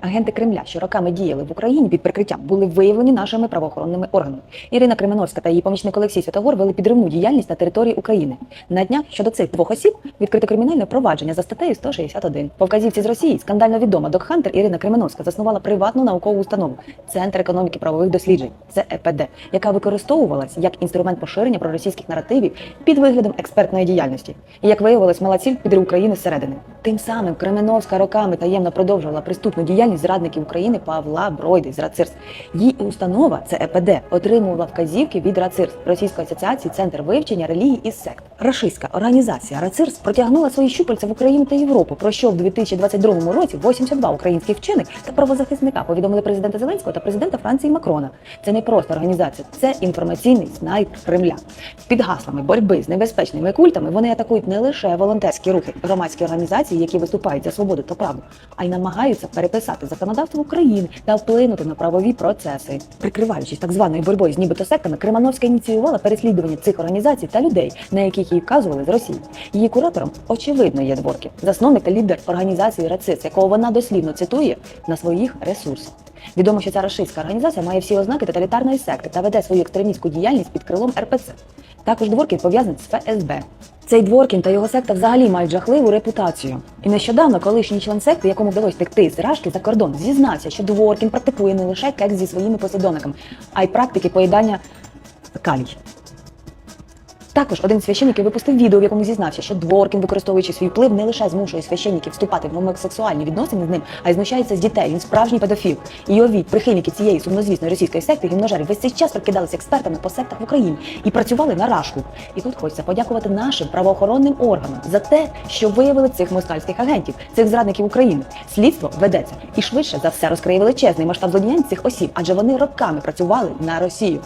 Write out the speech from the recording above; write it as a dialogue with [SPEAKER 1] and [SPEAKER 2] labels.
[SPEAKER 1] Агенти Кремля, що роками діяли в Україні під прикриттям, були виявлені нашими правоохоронними органами. Ірина Кременовська та її помічник Олексій Святогор вели підривну діяльність на території України. На днях щодо цих двох осіб відкрито кримінальне провадження за статтею 161. По вказівці з Росії скандально відома докхантер Ірина Кременовська заснувала приватну наукову установу Центр економіки правових досліджень ЦЕПД, яка використовувалась як інструмент поширення проросійських наративів під виглядом експертної діяльності. І як виявилось, мала ціль підрив України зсередини. Тим самим Кременовська роками таємно продовжувала преступну діяльність зрадників України Павла Бройди з РАЦИРС. Її установа ЦЕПД отримувала вказівки від РАЦИРС Російської асоціації Центр вивчення релігій і сект. Рашистська організація РАЦИРС протягнула свої щупальця в Україну та Європу, про що в 2022 році 82 українських вчених та правозахисника повідомили президента Зеленського та президента Франції Макрона. Це не просто організація, це інформаційний снайпер Кремля. Під гаслами боротьби з небезпечними культами вони атакують не лише волонтерські рухи, громадські організації, які виступають за свободу та правду, а й намагаються переписати законодавство України та вплинути на правові процеси. Прикриваючись так званою боротьбою з нібито сектами, Кремановська ініціювала переслідування цих організацій та людей, на яких її вказували з Росії. Її куратором очевидно є Дворків, засновник та лідер організації РАЦИС, якого вона дослівно цитує на своїх ресурсах. Відомо, що ця рашистська організація має всі ознаки тоталітарної секти та веде свою екстремістську діяльність під крилом РПЦ. Також Дворкін пов'язаний з ФСБ. Цей Дворкін та його секта взагалі мають жахливу репутацію. І нещодавно колишній член секти, якому вдалося втекти з Рашки за кордон, зізнався, що Дворкін практикує не лише кекс зі своїми послідовниками, а й практики поїдання калій. Також один з священників випустив відео, в якому зізнався, що Дворкін, використовуючи свій вплив, не лише змушує священників вступати в гомосексуальні відносини з ним, а й знущається з дітей. Він справжній педофіл. І його прихильники цієї сумнозвісної російської секти гімножери весь цей час прикидалися експертами по сектах в Україні і працювали на рашку. І тут хочеться подякувати нашим правоохоронним органам за те, що виявили цих москальських агентів, цих зрадників України. Слідство ведеться і швидше за все розкриє величезний масштаб злодіянь цих осіб, адже вони роками працювали на Росію.